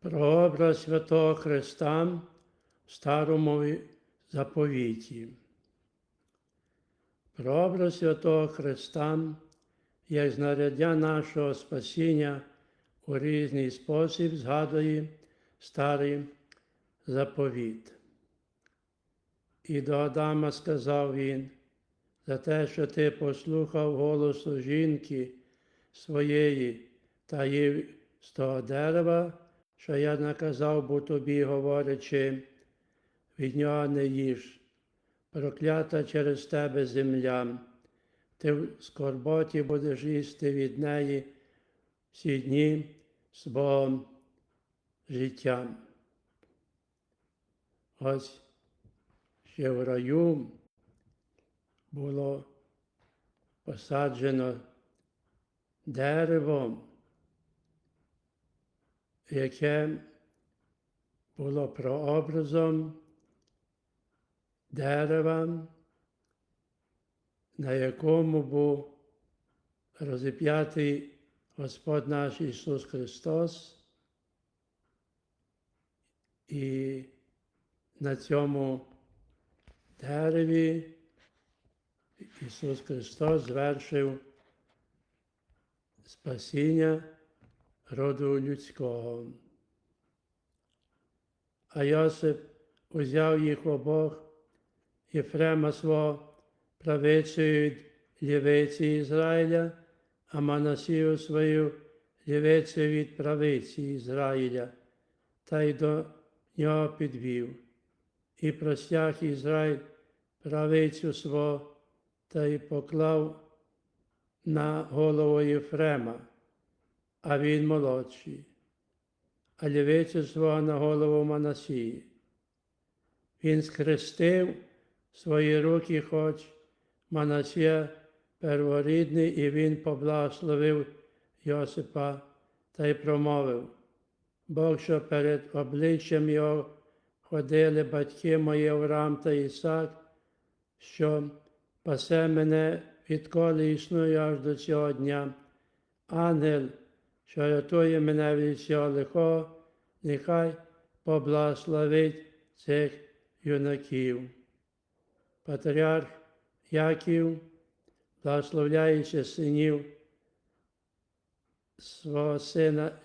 Прообраз Святого Христа в старому заповіті. Прообраз Святого Христа як знаряддя нашого спасіння у різний спосіб згадує старий заповіт. І до Адама сказав він, за те, що ти послухав голосу жінки своєї та їв з того дерева, що я наказав бо тобі, говорячи, від нього не їж, проклята через тебе земля, ти в скорботі будеш їсти від неї всі дні свого життя. Ось ще в раю було посаджено дерево, яке було прообразом дерева, на якому був розіп'ятий Господь наш Ісус Христос, і на цьому дереві Ісус Христос звершив спасіння роду людського. А Йосип узяв їх обох, Єфрема свого правицею від лівиці Ізраїля, а Манасію свою лівицею від правиці Ізраїля, та й до нього підвів. І простяг Ізраїль правицю свого та й поклав на голову Єфрема, а він молодший, а лівицю свого на голову Манасії. Він схрестив свої руки, хоч Манасія перворідний, і він поблагословив Йосипа та й промовив, Бог, що перед обличчям його ходили батьки мої Авраам та Ісак, що пасе мене, відколи існую аж до цього дня. Ангел, що рятує мене від цього лихого, нехай поблагословить цих юнаків. Патріарх Яків, благословляючи синів свого сина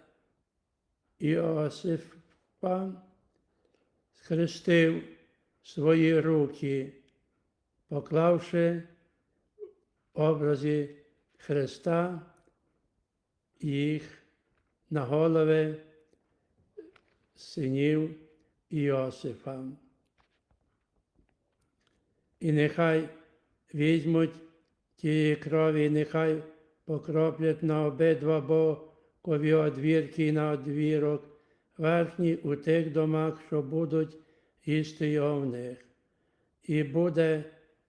Іосифа, схрестив свої руки, поклавши образі Христа їх на голови синів Іосифа. І нехай візьмуть тієї крові, і нехай покроплять на обидва бокові одвірки і на одвірок верхній у тих домах, що будуть їсти його в них. І буде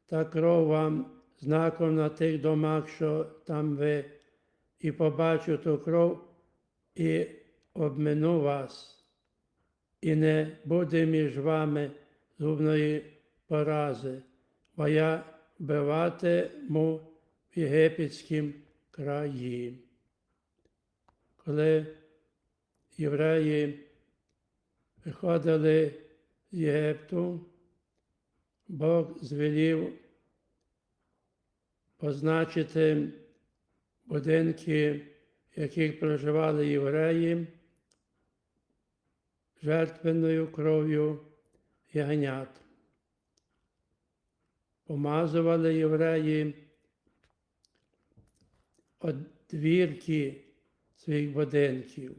та кров вам знаком на тих домах, що там ви, і побачу ту кров, і обмину вас, і не буде між вами зубної порази, бо я вбиватиму в єгипетськім краї. Коли євреї виходили з Єгипту, Бог звелів позначити будинки, в яких проживали євреї, жертвенною кров'ю ягнят. Помазували євреї одвірки своїх будинків,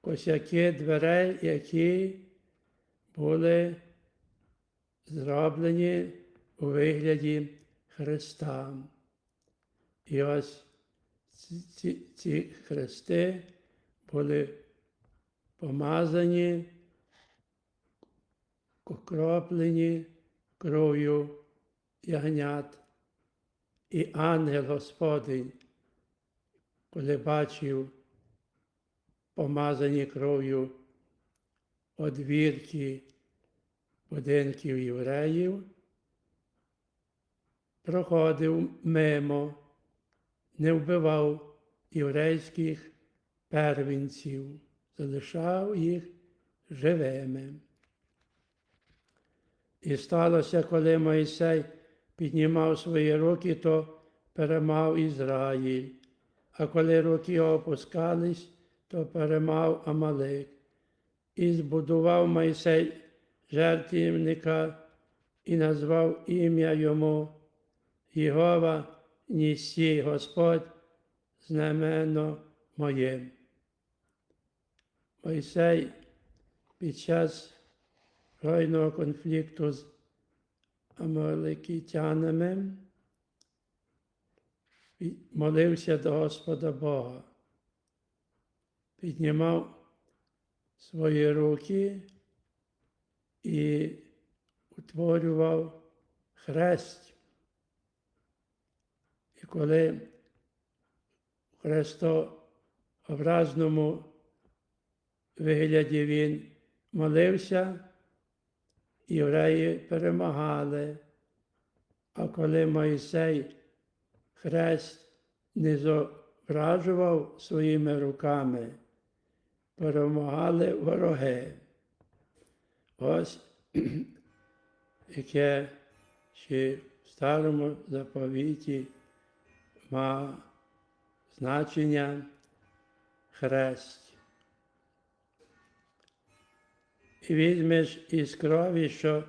косяки дверей, які були зроблені у вигляді Христа. І ось ці, ці хрести були помазані, окроплені кров'ю ягнят. І ангел Господень, коли бачив помазані кров'ю одвірки будинків євреїв, проходив мимо, не вбивав єврейських первенців, залишав їх живими. І сталося, коли Мойсей піднімав свої руки, то перемав Ізраїль, а коли руки опускались, то перемав Амалик. І збудував Мойсей жертвівника і назвав ім'я йому Єгова Нісі Господь знамено моє. Мойсей під час збройного конфлікту з амаликитянами і молився до Господа Бога, піднімав свої руки і утворював хрест. Коли в хрестообразному вигляді він молився, євреї перемагали. А коли Мойсей хрест не зображував своїми руками, перемагали вороги. Ось яке ще в старому заповіті має значення хрест. І візьмеш із крові, що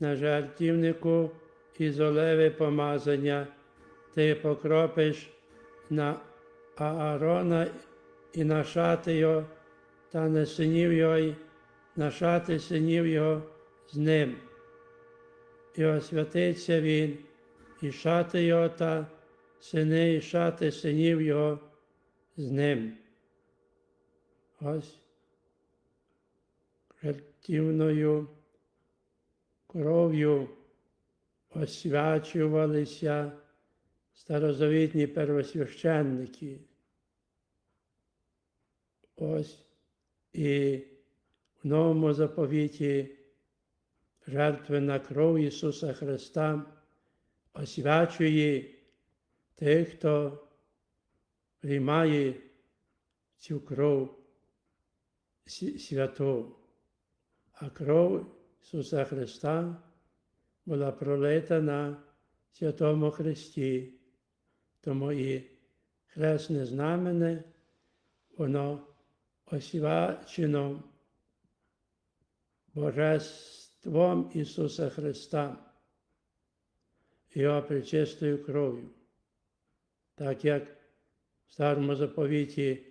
на жертівнику із оливи помазання, ти покропиш на Аарона і на шати його, та на синів його, і на шати синів його з ним. І освятиться він, і шати його та сини, і шати синів його з ним. Ось жертівною кров'ю освячувалися старозавітні первосвященники. Ось і в новому заповіті жертвена кров Ісуса Христа освячує тих, хто приймає цю кров святу. А кров Ісуса Христа була пролита на Святому Христі. Тому і хресне знамене, воно освячено Божеством Ісуса Христа, Його причистою кров'ю. Так як в старому заповіті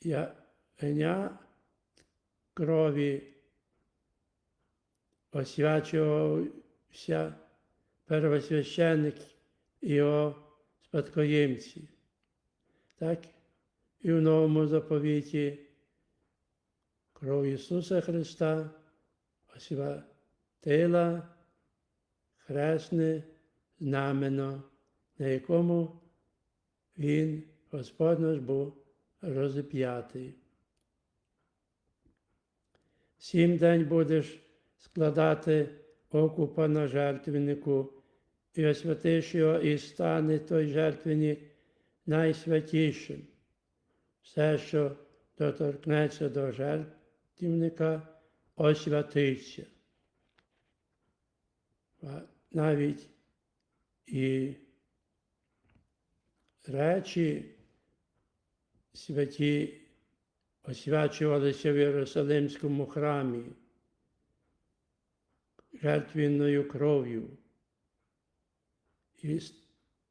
ягня крові освячувався первосвященник і його спадкоємці. Так і в новому заповіті кров Ісуса Христа освятила хресне знамено, на якому Він, Господь наш був розіп'ятий. Сім день будеш складати окупа на жертвеннику, і освятиш його, і стане той жертвенник найсвятішим. Все, що доторкнеться до жертвника, освятиться. Навіть і речі святі освячувалися в Єрусалимському храмі жертвенною кров'ю і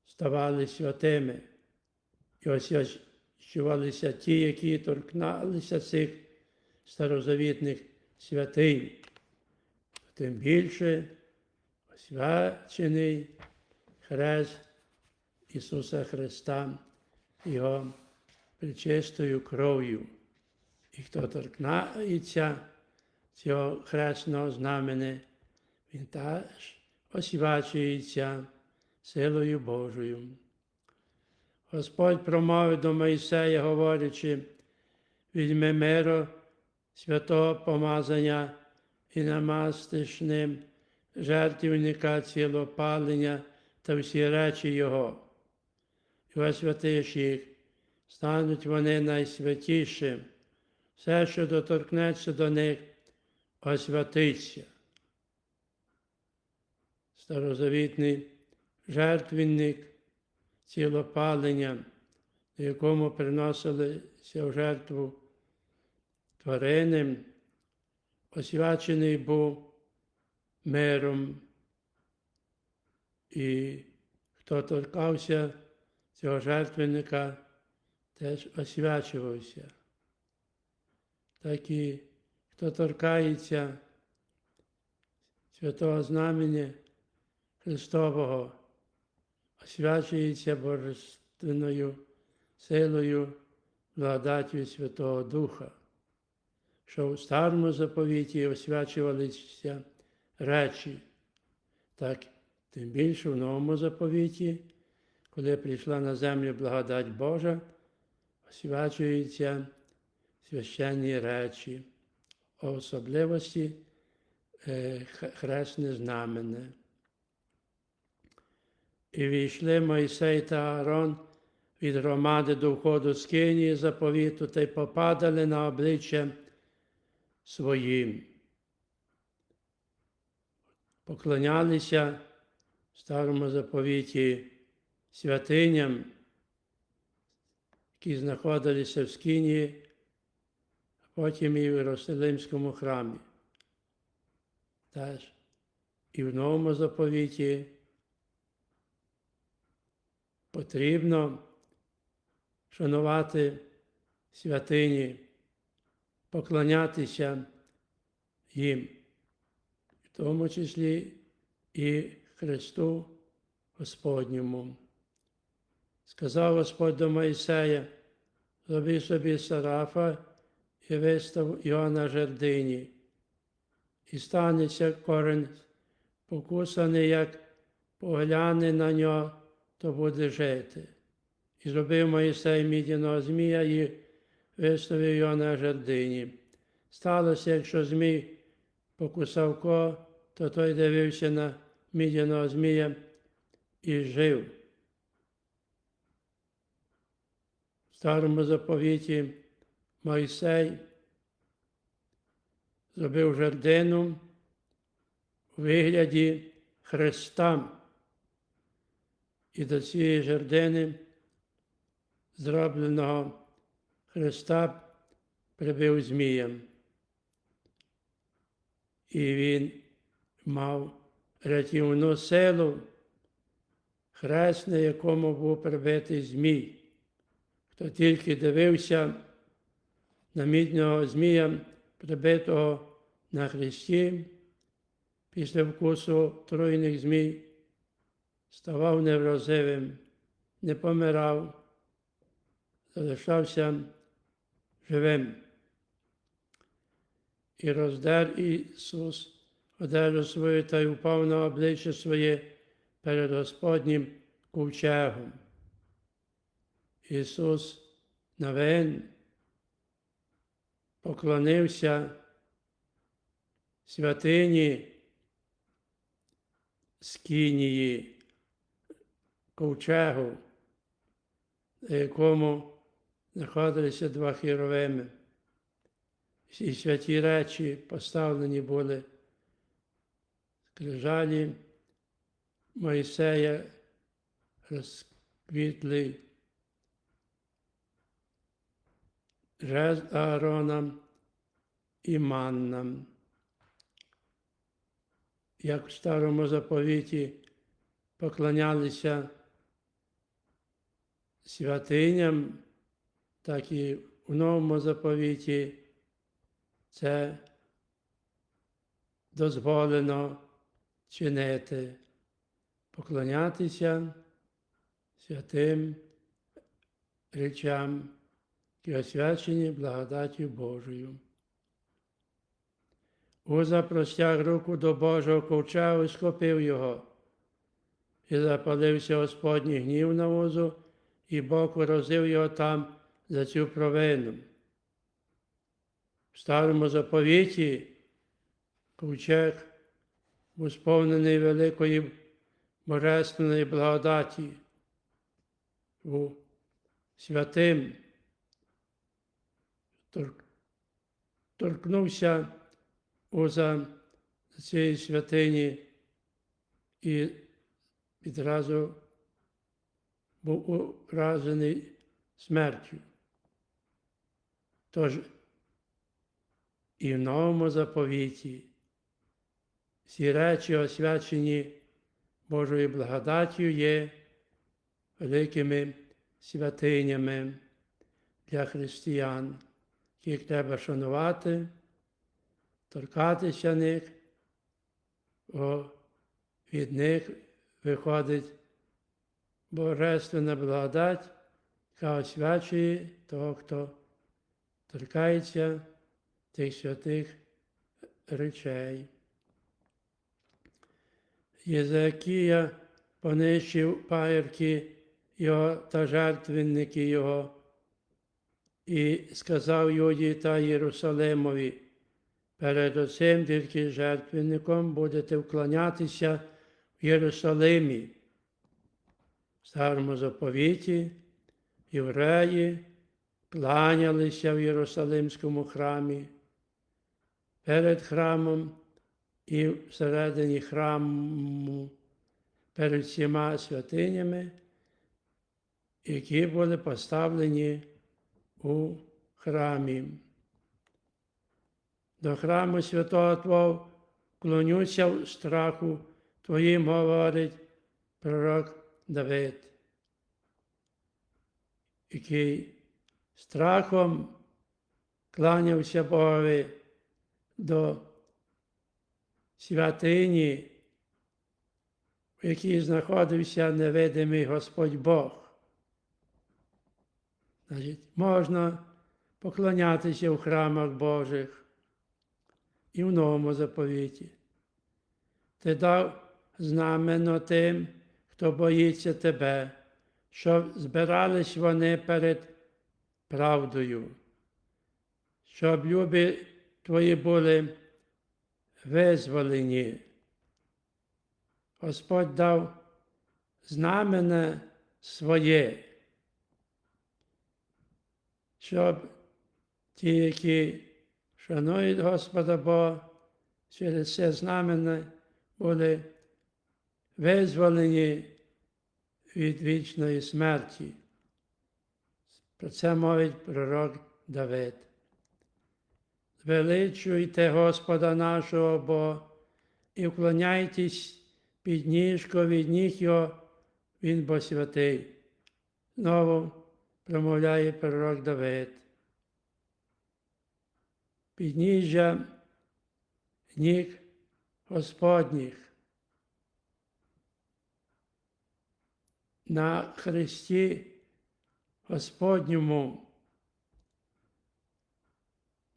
ставали святими, і освячувалися ті, які торкналися цих старозавітних святинь. Тим більше освячений хрест Ісуса Христа, Його причистою кров'ю. І хто торкнається цього хресного знамени, він теж освячується силою Божою. Господь промовив до Моїсея, говорячи, візьми миро святого помазання і намастиш ним жертвівника цілопалення та всі речі Його, освятиш їх стануть вони найсвятішим. Все, що доторкнеться до них, освятиться. Старозавітний жертвенник цілопалення, на якому приносилися в жертву тварини, освячений був миром. І хто торкався цього жертвенника, теж освячувався. Так і хто торкається святого знамення Христового, освячується божественною силою благодаттю Святого Духа, що в старому заповіті освячувалися речі, так тим більше в новому заповіті, коли прийшла на землю благодать Божа, освячуються священні речі, особливості е, хресне знамене. І війшли Мойсей та Аарон від громади до входу з Кинії заповіту та й попадали на обличчя своїм. Поклонялися в старому заповіті святиням, які знаходилися в Скинії, а потім і в Єрусалимському храмі. Теж і в новому заповіті потрібно шанувати святині, поклонятися їм, в тому числі і Христу Господньому. Сказав Господь до Моїсея, зроби собі сарафа і вистав його на жердині, і станеться корень покусаний, як погляне на нього, то буде жити. І зробив Моїсей мідяного змія і виставив його на жердині. Сталося, якщо змій покусав ко, то той дивився на мідяного змія і жив. В старому заповіті Мойсей зробив жердину у вигляді Христа. І до цієї жердини, зробленого Христа, прибив зміям. І він мав рятівну силу, хрест, на якому був прибитий змій. Хто тільки дивився на мідного змія, прибитого на хресті, після вкусу труйних змій, ставав неврозивим, не помирав, залишався живим. І роздер Ісус одежу свою та й упав на обличчя своє перед Господнім ковчегом. Ісус навин поклонився святині Скинії, ковчегу, на якому знаходилися два хіровими. І святі речі поставлені були скрижалі Моїсея розквітлий жезл Аарона і манна. Як в старому заповіті поклонялися святиням, так і в новому заповіті це дозволено чинити, поклонятися святим речам, які освячені благодаттю Божою. Уза простяг руку до Божого ковчегу і схопив його, і запалився Господній гнів на Узу, і Бог виразив його там за цю провину. В старому заповіті ковчег був сповнений великої божественної благодаті, був святим торкнувся уза цієї святині і відразу був уражений смертю. Тож і в новому заповіті всі речі, освячені Божою благодаттю, є великими святинями для християн, яких треба шанувати, торкатися них, бо від них виходить божественна благодать, яка освячує того, хто торкається тих святих речей. Єзекія понищив паїрки його та жертвенники його, і сказав Юді та Єрусалимові, перед оцим тільки жертвенником будете вклонятися в Єрусалимі. В старому заповіті євреї кланялися в Єрусалимському храмі. Перед храмом і всередині храму перед всіма святинями, які були поставлені у храмі. До храму святого Твого клонюся в страху Твоїм, говорить пророк Давид, який страхом кланявся Богові до святині, в якій знаходився невидимий Господь Бог. Значить, можна поклонятися в храмах Божих і в новому заповіті. Ти дав знамено тим, хто боїться тебе, щоб збирались вони перед правдою, щоб люби твої були визволені. Господь дав знамене своє, щоб ті, які шанують Господа Бога, через це знамення були визволені від вічної смерті. Про це мовить пророк Давид. Звеличуйте Господа нашого Бога і вклоняйтесь під ніжко від ніг Його, Він бо святий. Знову промовляє пророк Давид. Підніжжя ніг Господніх. На Христі Господньому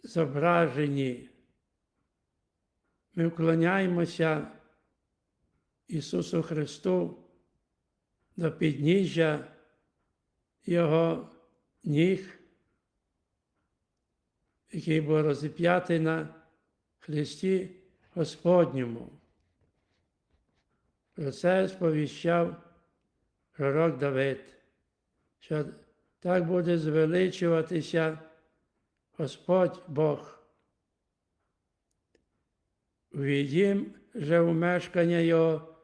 зображені. Ми вклоняємося Ісусу Христу до підніжжя Його ніг, який був розіп'ятий на Христі Господньому. Про це сповіщав пророк Давид, що так буде звеличуватися Господь Бог. Увійдім же у мешкання Його,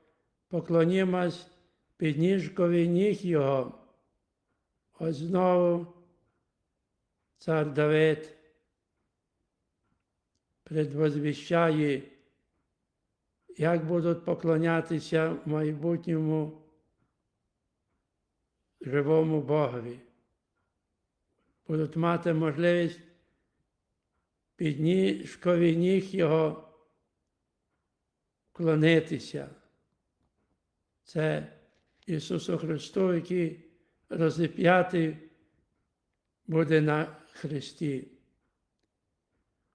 поклонімось підніжкові ніг Його. Ось знову цар Давид предвозвіщає, як будуть поклонятися майбутньому живому Богові. Будуть мати можливість підніжкові ніг Його вклонитися. Це Ісусу Христу, який розіп'ятий буде на Христі.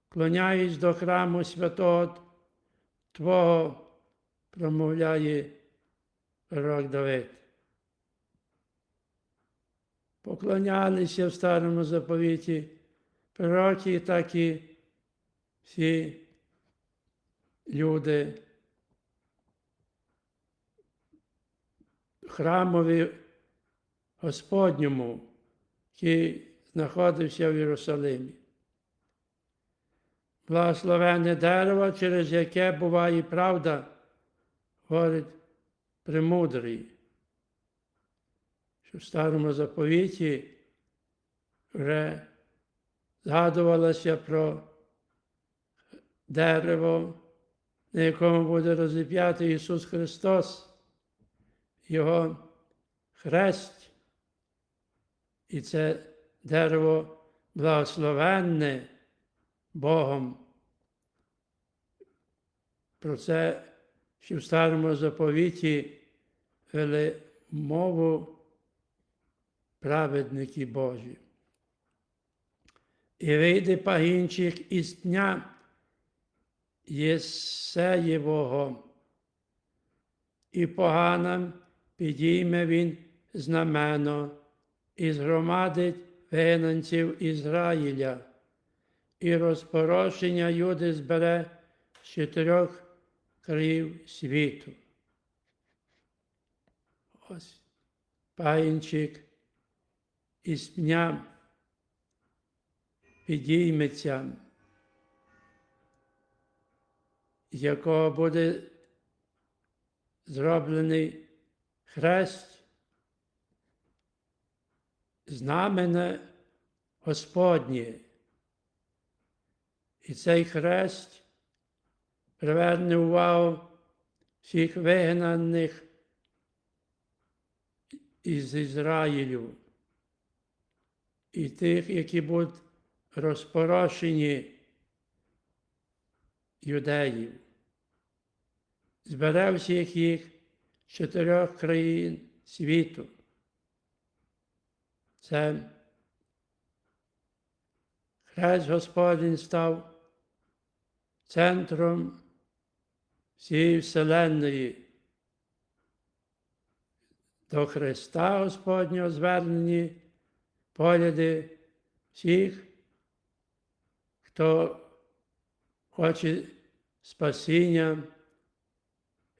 Клоняюсь до храму святого Твого, промовляє пророк Давид. Поклонялися в старому заповіті пророки, так і всі люди храмові Господньому, який знаходився в Єрусалимі. благословенне дерево, через яке буває правда, говорить премудрий. Що в старому заповіті вже згадувалося про дерево, на якому буде розіп'ятий Ісус Христос, Його хрест. І це дерево благословенне Богом. Про це ще в старому заповіті вели мову праведники Божі. І вийде пагінчик із дня Єсеєвого, і поганам підійме він знамено, і згромадить вигнанців Ізраїля, і розпорошення Юди збере з чотирьох країв світу. Ось паїнчик із пня підійметься, з якого буде зроблений хрест, знамене Господнє. І цей хрест приверне увагу всіх вигнаних із Ізраїлю і тих, які будуть розпорошені юдеїв. Збере всіх їх з чотирьох країн світу. Це Хрест Господень став центром всієї Вселенної. До Христа Господнього звернені погляди всіх, хто хоче спасіння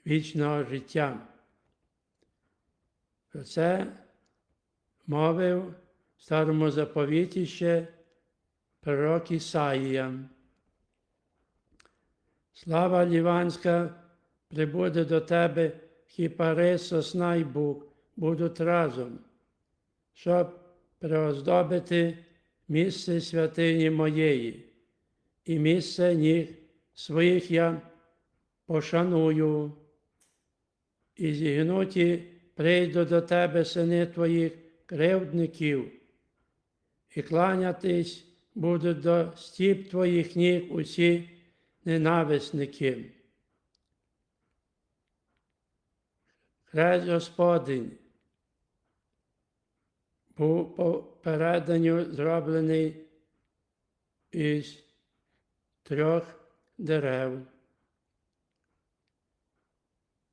вічного життя. Про це мовив в старому заповіті ще пророк Ісаїя. Слава Ліванська прибуде до тебе, хіпари, сосна й бук будуть разом, щоб преоздобити місце святині моєї, і місце ніг своїх я пошаную, і зігнуті прийду до тебе, сини твоїх кривдників, і кланятись будуть до стіп твоїх ніг усі ненависники. Хрест Господень був по переданню зроблений із трьох дерев.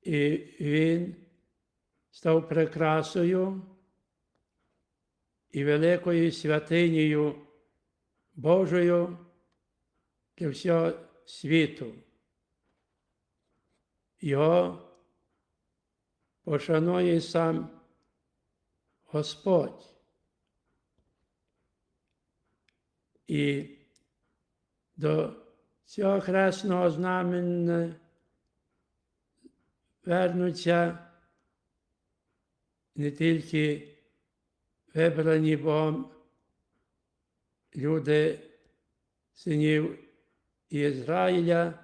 І він став прикрасою і великою святинею Божою для всього світу. Його пошанує сам Господь. І до цього хресного знамення вернуться не тільки вибрані Богом люди синів Ізраїля,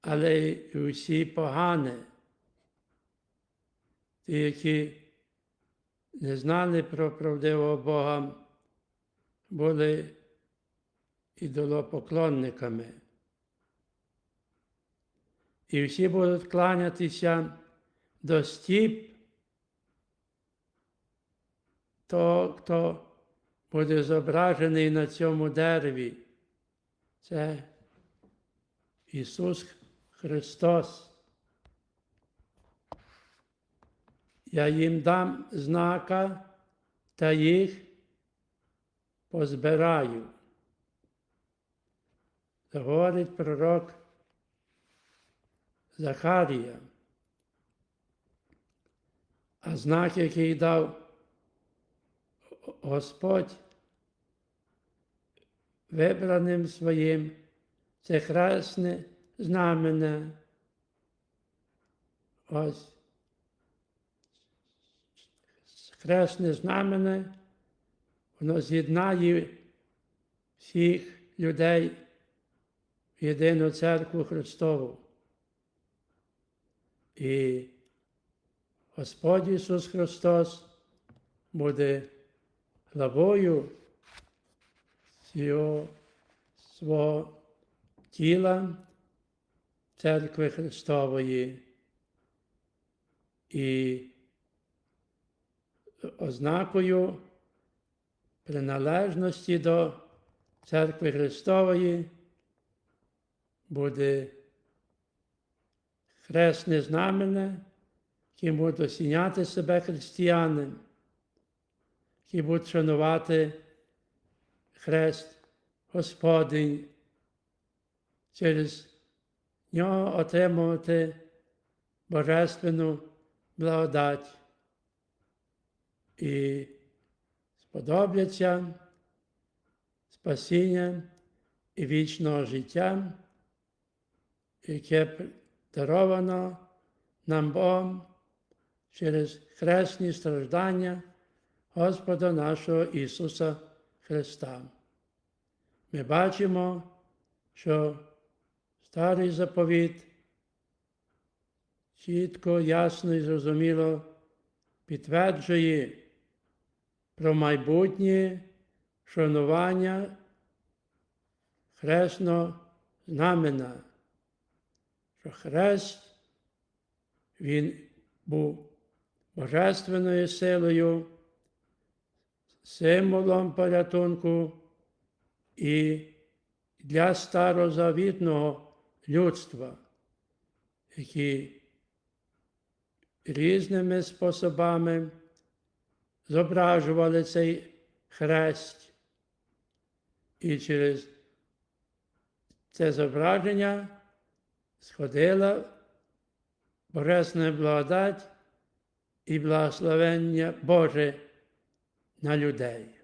але й усі погані, ті, які не знали про правдивого Бога, були ідолопоклонниками. І всі будуть кланятися до стіп того, хто буде зображений на цьому дереві. Це Ісус Христос. Я їм дам знака та їх позбираю. Говорить пророк Захарія. А знак, який дав Господь вибраним своїм це хресне знамення. Ось хресне знамення, воно з'єднає всіх людей в єдину церкву Христову. І Господь Ісус Христос буде главою цього свого тіла Церкви Христової і ознакою приналежності до Церкви Христової буде хресне знамення, яким будуть осіняти себе християни, які будуть шанувати хрест Господень, через нього отримувати божественну благодать. І сподобляться спасіння і вічного життя, яке даровано нам Богом через хресні страждання Господа нашого Ісуса Христа. Ми бачимо, що старий заповіт чітко, ясно і зрозуміло підтверджує про майбутнє шанування хресного знамена, що хрест він був божественною силою, символом порятунку і для старозавітного людства, які різними способами зображували цей хрест. І через це зображення сходила Божесна благодать і благословення Боже на людей.